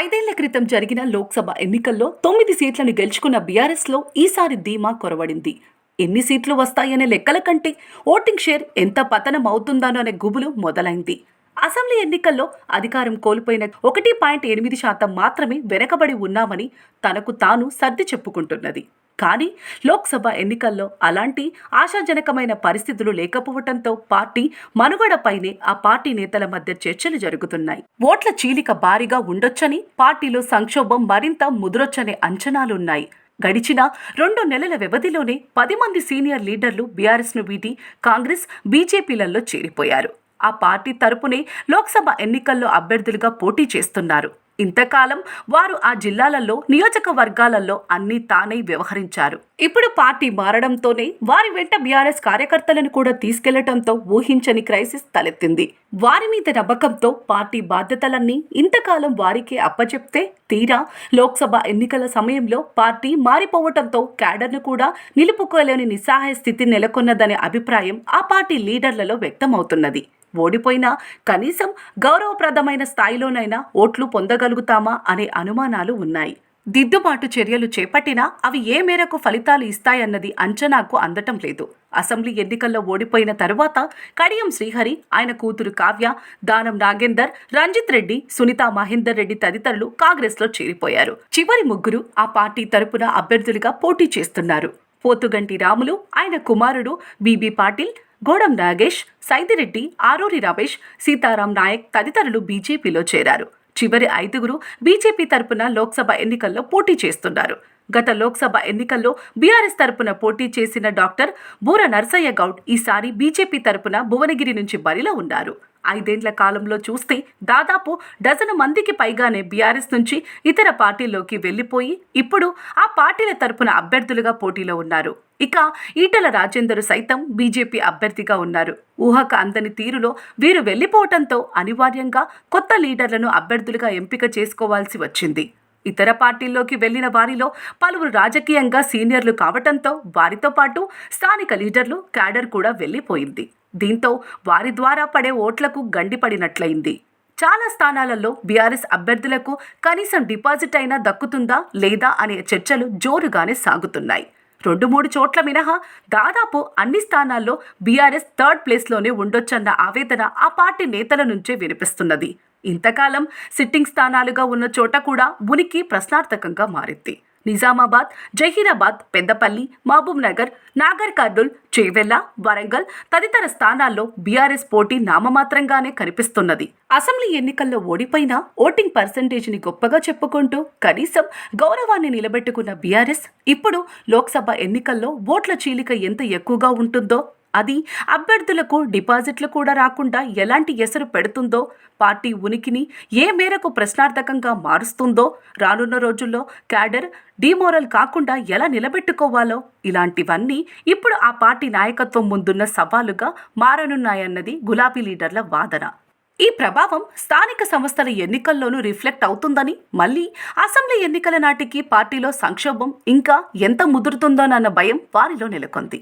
ఐదేళ్ళ క్రితం జరిగిన లోక్సభ ఎన్నికల్లో తొమ్మిది సీట్లను గెలుచుకున్న బీఆర్ఎస్లో ఈసారి ధీమా కొరవడింది. ఎన్ని సీట్లు వస్తాయనే లెక్కల కంటే ఓటింగ్ షేర్ ఎంత పతనం అవుతుందనో అనే గుబులు మొదలైంది. అసెంబ్లీ ఎన్నికల్లో అధికారం కోల్పోయిన ఒకటి పాయింట్ ఎనిమిది శాతం మాత్రమే వెనకబడి ఉన్నామని తనకు తాను సర్ది చెప్పుకుంటున్నది. కానీ లోక్సభ ఎన్నికల్లో అలాంటి ఆశాజనకమైన పరిస్థితులు లేకపోవడంతో పార్టీ మనుగడపైనే ఆ పార్టీ నేతల మధ్య చర్చలు జరుగుతున్నాయి. ఓట్ల చీలిక భారీగా ఉండొచ్చని పార్టీలో సంక్షోభం మరింత ముదురొచ్చనే అంచనాలున్నాయి. గడిచిన రెండు నెలల వ్యవధిలోనే పది మంది సీనియర్ లీడర్లు బీఆర్ఎస్ను వీటి కాంగ్రెస్ బీజేపీలలో చేరిపోయారు. ఆ పార్టీ తరపునే లోక్సభ ఎన్నికల్లో అభ్యర్థులుగా పోటీ చేస్తున్నారు. ఇంతకాలం వారు ఆ జిల్లాలలో నియోజకవర్గాలలో అన్ని తానై వ్యవహరించారు. ఇప్పుడు పార్టీ మారడంతోనే వారి వెంట బీఆర్ఎస్ కార్యకర్తలను కూడా తీసుకెళ్ళటంతో ఊహించని క్రైసిస్ తలెత్తింది. వారి మీద నమ్మకంతో పార్టీ బాధ్యతలన్నీ ఇంతకాలం వారికే అప్పచెప్తే తీరా లోక్సభ ఎన్నికల సమయంలో పార్టీ మారిపోవటంతో క్యాడర్ను కూడా నిలుపుకోలేని నిస్సహాయ స్థితి నెలకొన్నదనే అభిప్రాయం ఆ పార్టీ లీడర్లలో వ్యక్తమవుతున్నది. ఓడిపోయినా కనీసం గౌరవప్రదమైన స్థాయిలోనైనా ఓట్లు పొందగలుగుతామా అనే అనుమానాలు ఉన్నాయి. దిద్దుబాటు చర్యలు చేపట్టినా అవి ఏ మేరకు ఫలితాలు ఇస్తాయన్నది అంచనాకు అందటం లేదు. అసెంబ్లీ ఎన్నికల్లో ఓడిపోయిన తరువాత కడియం శ్రీహరి ఆయన కూతురు కావ్య దానం నాగేందర్ రంజిత్ రెడ్డి సునీత మహేందర్ రెడ్డి తదితరులు కాంగ్రెస్లో చేరిపోయారు. చివరి ముగ్గురు ఆ పార్టీ తరపున అభ్యర్థులుగా పోటీ చేస్తున్నారు. పోతుగంటి రాములు ఆయన కుమారుడు బీబీ పాటిల్ గోడం నాగేష్ సైదిరెడ్డి ఆరూరి రమేష్ సీతారాం నాయక్ తదితరులు బీజేపీలో చేరారు. చివరి ఐదుగురు బీజేపీ తరపున లోక్సభ ఎన్నికల్లో పోటీ చేస్తున్నారు. గత లోక్సభ ఎన్నికల్లో బీఆర్ఎస్ తరపున పోటీ చేసిన డాక్టర్ బూర నర్సయ్య గౌడ్ ఈసారి బీజేపీ తరపున భువనగిరి నుంచి బరిలో ఉన్నారు. ఐదేండ్ల కాలంలో చూస్తే దాదాపు డజను మందికి పైగానే బీఆర్ఎస్ నుంచి ఇతర పార్టీల్లోకి వెళ్ళిపోయి ఇప్పుడు ఆ పార్టీల తరపున అభ్యర్థులుగా పోటీలో ఉన్నారు. ఇక ఈటల రాజేందర్ సైతం బీజేపీ అభ్యర్థిగా ఉన్నారు. ఊహక అందని తీరులో వీరు వెళ్ళిపోవటంతో అనివార్యంగా కొత్త లీడర్లను అభ్యర్థులుగా ఎంపిక చేసుకోవాల్సి వచ్చింది. ఇతర పార్టీల్లోకి వెళ్ళిన వారిలో పలువురు రాజకీయంగా సీనియర్లు కావటంతో వారితో పాటు స్థానిక లీడర్లు క్యాడర్ కూడా వెళ్ళిపోయింది దీంతో వారి ద్వారా పడే ఓట్లకు గండిపడినట్లయింది. చాలా స్థానాలలో బీఆర్ఎస్ అభ్యర్థులకు కనీసం డిపాజిట్ అయినా దక్కుతుందా లేదా అనే చర్చలు జోరుగానే సాగుతున్నాయి. రెండు మూడు చోట్ల మినహా దాదాపు అన్ని స్థానాల్లో బీఆర్ఎస్ థర్డ్ ప్లేస్లోనే ఉండొచ్చన్న ఆవేదన ఆ పార్టీ నేతల నుంచే వినిపిస్తున్నది. ఇంతకాలం సిట్టింగ్ స్థానాలుగా ఉన్న చోట కూడా ఉనికి ప్రశ్నార్థకంగా మారింది. నిజామాబాద్ జహీరాబాద్ పెద్దపల్లి మహబూబ్ నగర్ నాగర్ కర్నూల్ చేవెళ్ళ వరంగల్ తదితర స్థానాల్లో బీఆర్ఎస్ పోటీ నామమాత్రంగానే కనిపిస్తున్నది. అసెంబ్లీ ఎన్నికల్లో ఓడిపోయిన ఓటింగ్ పర్సంటేజ్ని గొప్పగా చెప్పుకుంటూ కనీసం గౌరవాన్ని నిలబెట్టుకున్న బీఆర్ఎస్ ఇప్పుడు లోక్సభ ఎన్నికల్లో ఓట్ల చీలిక ఎంత ఎక్కువగా ఉంటుందో అది అభ్యర్థులకు డిపాజిట్లు కూడా రాకుండా ఎలాంటి ఎసరు పెడుతుందో పార్టీ ఉనికిని ఏ మేరకు ప్రశ్నార్థకంగా మారుస్తుందో రానున్న రోజుల్లో క్యాడర్ డిమోరల్ కాకుండా ఎలా నిలబెట్టుకోవాలో ఇలాంటివన్నీ ఇప్పుడు ఆ పార్టీ నాయకత్వం ముందున్న సవాలుగా మారనున్నాయన్నది గులాబీ లీడర్ల వాదన. ఈ ప్రభావం స్థానిక సంస్థల ఎన్నికల్లోనూ రిఫ్లెక్ట్ అవుతుందని మళ్ళీ అసెంబ్లీ ఎన్నికల నాటికి పార్టీలో సంక్షోభం ఇంకా ఎంత ముదురుతుందోనన్న భయం వారిలో నెలకొంది.